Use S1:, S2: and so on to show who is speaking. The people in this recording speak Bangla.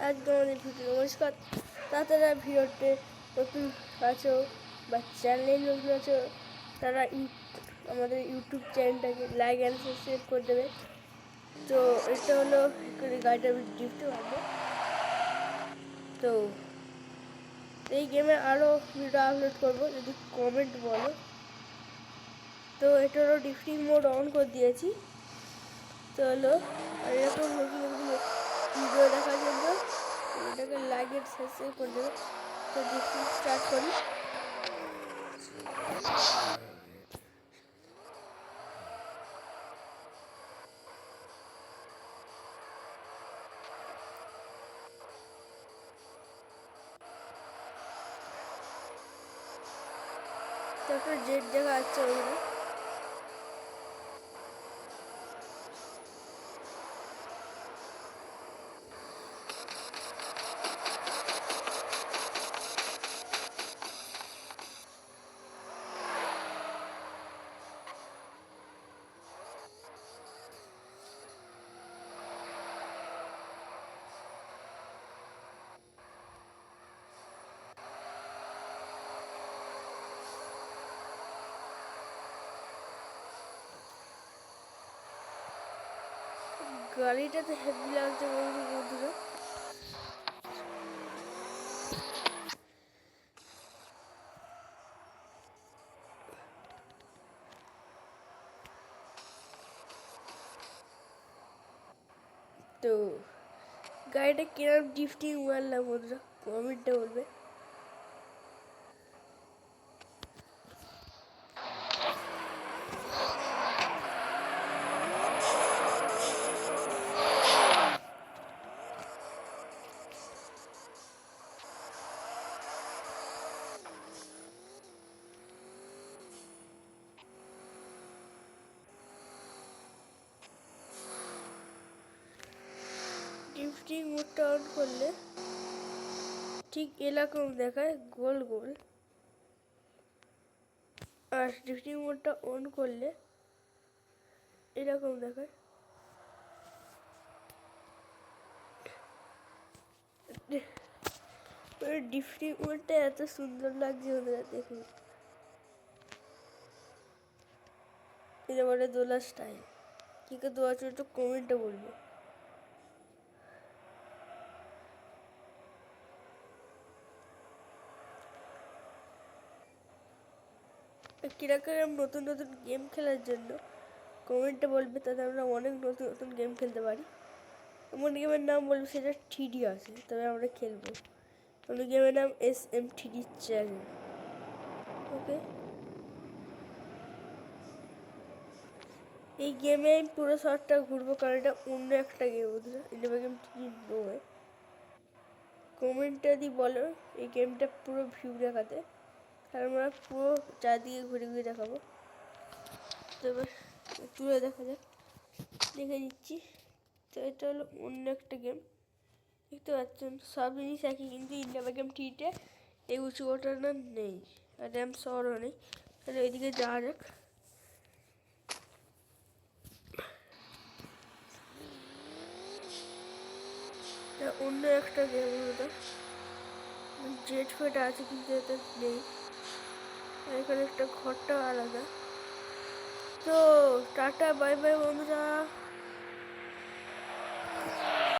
S1: আজকে আমাদের ভিডিও নমস্কার তারা ভিডিওতে নতুন আছো বা চ্যানেলে নতুন আছো, তারা আমাদের ইউটিউব চ্যানেলটাকে লাইক অ্যান্ড সাবস্ক্রাইব করে দেবে। তো এটা হলো গাড়িটা গিফটে পাবো তো এই গেমে আরও ভিডিও আপলোড করব, যদি কমেন্ট বলো। তো এটা হলো ডিফটিং মোড অন করে দিয়েছি। তো হলো এরকম ভিডিও দেখার জন্য এটাকে লাইক এন্ড সাবস্ক্রাইব করে দেবে। তো ডিফটিং স্টার্ট করি। তো একটা জেট জায়গা আছে ওখানে গাড়িটাতে হেভি লাগছে বন্ধু বন্ধুরা। তো গাড়িটা কিরম গিফটিং মারলাম বন্ধুরা কমেন্টে বলবে ডিফটিং মোডটা অন করলে ঠিক এরকম দেখায় গোল গোল। আর ডিফটিং মোডটা অন করলে এরকম দেখায়। ডিফটিং মোডটা এত সুন্দর লাগছে ওদের দেখুন এটা বলে দোলা স্টাইল কী করে দোয়া একটু কমেন্টে বলবে। কীরকম নতুন নতুন গেম খেলার জন্য কমেন্টে বলবে তাতে আমরা অনেক নতুন নতুন গেম খেলতে পারি। এমন গেমের নাম বলবে সেটা থ্রিডি আছে, তবে আমরা খেলব। অন্য গেমের নাম S M three D channel okay এই গেমে আমি পুরো শর্টটা ঘুরবো, কারণ এটা অন্য একটা গেম বুঝলো? ইলেভেন গেম থ্রি নয়। কমেন্টটা যদি বলো, এই গেমটা পুরো ভিউ দেখাতে। আমরা পুরো চারদিকে ঘুরে ঘুরে দেখাবো। তো এবার তুলে দেখা যাক। দেখে দিচ্ছি। তো এটা হলো অন্য একটা গেম দেখতে পাচ্ছেন, সব জিনিস একই, কিন্তু ইন্ডিয়া গেম টিতে এই উঁচু ঘটনা নেই। আর র্যাম শহরও নেই। তাহলে ওইদিকে যাওয়া যাক। অন্য একটা গেম ওটা জেট ফেট আছে, কিন্তু এটা নেই। এখানে একটা ঘরটা আলাদা। তো টাটা বাই বাই বন্ধুরা।